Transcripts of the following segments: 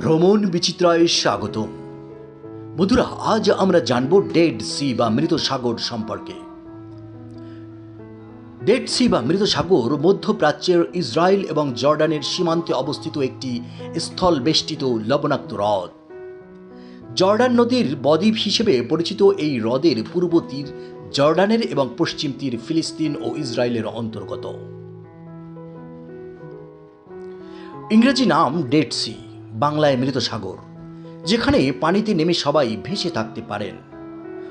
ভ্রমণ বিচিত্রায় স্বাগত বন্ধুরা, আজ আমরা জানব ডেড সি বা মৃত সাগর সম্পর্কে। ডেড সি বা মৃত সাগর মধ্যপ্রাচ্যের ইসরায়েল এবং জর্ডানের সীমান্তে অবস্থিত একটি স্থল বেষ্টিত লবণাক্ত হ্রদ। জর্ডান নদীর বদ্বীপ হিসেবে পরিচিত এই হ্রদের পূর্ব তীর জর্ডানের এবং পশ্চিম তীর ফিলিস্তিন ও ইসরায়েলের অন্তর্গত। ইংরেজি নাম ডেড সি বাংলায় মৃত সাগর, যেখানে পানিতে নেমে সবাই ভেসে থাকতে পারেন।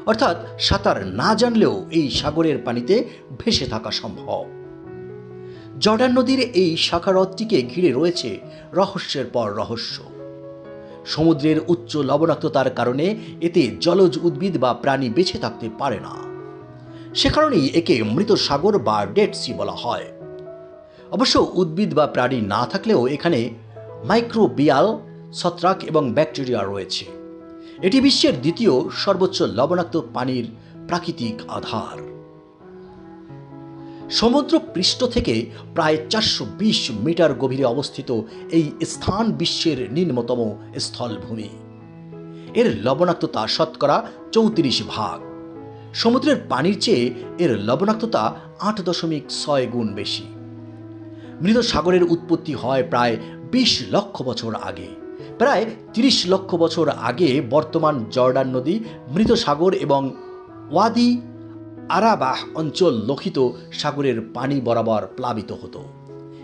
অর্থাৎ সাঁতার না জানলেও এই সাগরের পানিতে ভেসে থাকা সম্ভব। জর্ডান নদীর এই শাখা হ্রদটিকে ঘিরে রয়েছে রহস্যের পর রহস্য। সমুদ্রের উচ্চ লবণাক্ততার কারণে এতে জলজ উদ্ভিদ বা প্রাণী বেঁচে থাকতে পারে না। সে কারণেই একে মৃত সাগর বা ডেড সি বলা হয়। অবশ্য উদ্ভিদ বা প্রাণী না থাকলেও এখানে মাইক্রোবিয়াল, ছত্রাক এবং ব্যাকটেরিয়া রয়েছে। এটি বিশ্বের দ্বিতীয় সর্বোচ্চ লবণাক্ত পানির প্রাকৃতিক আধার। সমুদ্র পৃষ্ঠ থেকে প্রায় চারশো বিশ মিটার গভীরে অবস্থিত এই স্থান বিশ্বের নিম্নতম স্থলভূমি। এর লবণাক্ততা শতকরা চৌত্রিশ ভাগ। সমুদ্রের পানির চেয়ে এর লবণাক্ততা আট দশমিক ছয় গুণ বেশি। মৃত সাগরের উৎপত্তি হয় প্রায় বিশ লক্ষ বছর আগে। প্রায় তিরিশ লক্ষ বছর আগে বর্তমান জর্ডান নদী মৃত সাগর এবং ওয়াদি আরাবাহ অঞ্চল লোহিত সাগরের পানি বরাবর প্লাবিত হতো।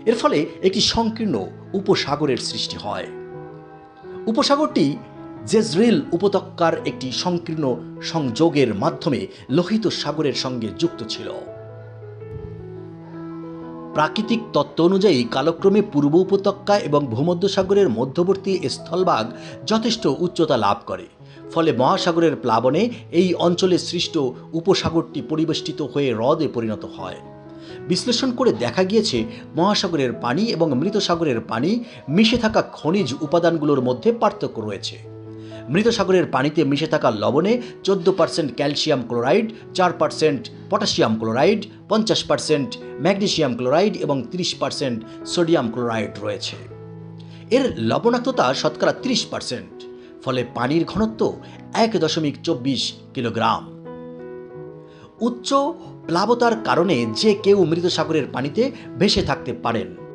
এর ফলে একটি সংকীর্ণ উপসাগরের সৃষ্টি হয়। উপসাগরটি জেজরিল উপত্যকার একটি সংকীর্ণ সংযোগের মাধ্যমে লোহিত সাগরের সঙ্গে যুক্ত ছিল। প্রাকৃতিক তত্ত্ব অনুযায়ী কালক্রমে পূর্ব উপত্যকা এবং ভূমধ্যসাগরের মধ্যবর্তী স্থলভাগ যথেষ্ট উচ্চতা লাভ করে। ফলে মহাসাগরের প্লাবনে এই অঞ্চলে সৃষ্ট উপসাগরটি পরিবেষ্টিত হয়ে হ্রদে পরিণত হয়। বিশ্লেষণ করে দেখা গিয়েছে, মহাসাগরের পানি এবং মৃত সাগরের পানি মিশে থাকা খনিজ উপাদানগুলোর মধ্যে পার্থক্য রয়েছে। মৃত সাগরের পানিতে মিশে থাকা লবণে চোদ্দ পার্সেন্ট ক্যালসিয়াম ক্লোরাইড, চার পার্সেন্ট পটাশিয়াম ক্লোরাইড, পঞ্চাশ পার্সেন্ট ম্যাগনেশিয়াম ক্লোরাইড এবং তিরিশ পার্সেন্ট সোডিয়াম ক্লোরাইড রয়েছে। এর লবণাক্ততা শতকরা তিরিশ পার্সেন্ট, ফলে পানির ঘনত্ব এক দশমিক চব্বিশ কিলোগ্রাম। উচ্চ প্লাবতার কারণে যে কেউ মৃত সাগরের পানিতে ভেসে থাকতে পারেন।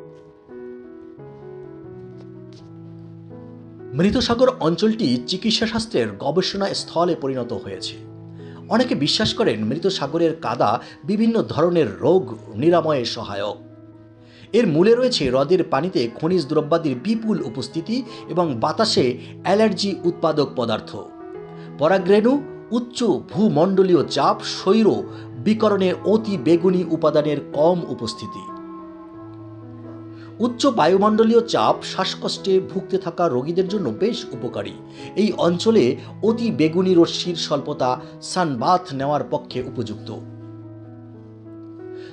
মৃতসাগর অঞ্চলটি চিকিৎসা শাস্ত্রের গবেষণা স্থলে পরিণত হয়েছে। অনেকে বিশ্বাস করেন মৃত সাগরের কাদা বিভিন্ন ধরনের রোগ নিরাময়ে সহায়ক। এর মূলে রয়েছে হ্রদের পানিতে খনিজ দ্রব্যাদির বিপুল উপস্থিতি এবং বাতাসে অ্যালার্জি উৎপাদক পদার্থ। পরাগরেণু, উচ্চ ভূমণ্ডলীয় চাপ, সৈর বিকরণে অতি বেগুনি উপাদানের কম উপস্থিতি। উচ্চ বায়ুমণ্ডলীয় চাপ শ্বাসকষ্টে ভুগতে থাকা রোগীদের জন্য বেশ উপকারী। এই অঞ্চলে অতি বেগুনি রশ্মির স্বল্পতা সানবাথ নেওয়ার পক্ষে উপযুক্ত।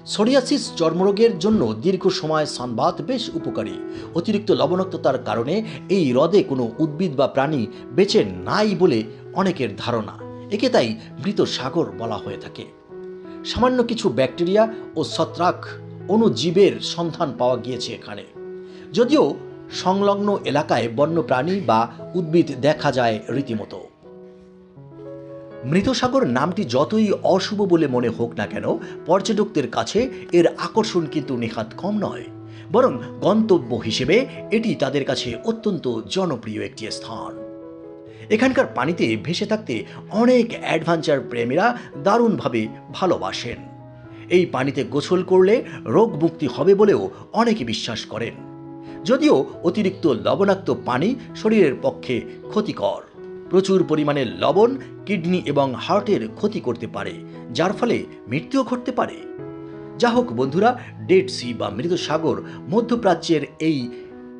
সোরিয়াসিস চর্মরোগের জন্য দীর্ঘ সময় সানবাত বেশ উপকারী। অতিরিক্ত লবণাক্ততার কারণে এই হ্রদে কোনো উদ্ভিদ বা প্রাণী বেঁচে নাই বলে অনেকের ধারণা। একে তাই মৃত সাগর বলা হয়ে থাকে। সামান্য কিছু ব্যাকটেরিয়া ও ছত্রাক অণুজীবের সন্ধান পাওয়া গিয়েছে এখানে। যদিও সংলগ্ন এলাকায় বন্যপ্রাণী বা উদ্ভিদ দেখা যায় রীতিমতো। মৃতসাগর নামটি যতই অশুভ বলে মনে হোক না কেন, পর্যটকদের কাছে এর আকর্ষণ কিন্তু নেহাত কম নয়। বরং গন্তব্য হিসেবে এটি তাদের কাছে অত্যন্ত জনপ্রিয় একটি স্থান। এখানকার পানিতে ভেসে থাকতে অনেক অ্যাডভেঞ্চার প্রেমীরা দারুণভাবে ভালোবাসেন। এই পানিতে গোসল করলে রোগ মুক্তি হবে বলেও অনেকে বিশ্বাস করেন। যদিও অতিরিক্ত লবণাক্ত পানি শরীরের পক্ষে ক্ষতিকর। প্রচুর পরিমাণে লবণ, কিডনি এবং হার্টের ক্ষতি করতে পারে, যার ফলে মৃত্যুও ঘটতে পারে। যা হোক বন্ধুরা, ডেড সি বা মৃত সাগর মধ্যপ্রাচ্যের এই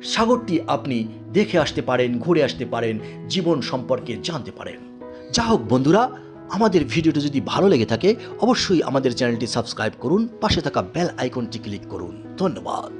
সাগরটি আপনি দেখে আসতে পারেন, ঘুরে আসতে পারেন, জীবন সম্পর্কে জানতে পারেন। যা হোক বন্ধুরা আমাদের ভিডিওটি যদি ভালো লেগে থাকে, অবশ্যই আমাদের চ্যানেলটি সাবস্ক্রাইব করুন, পাশে থাকা বেল আইকনটি ক্লিক করুন। ধন্যবাদ।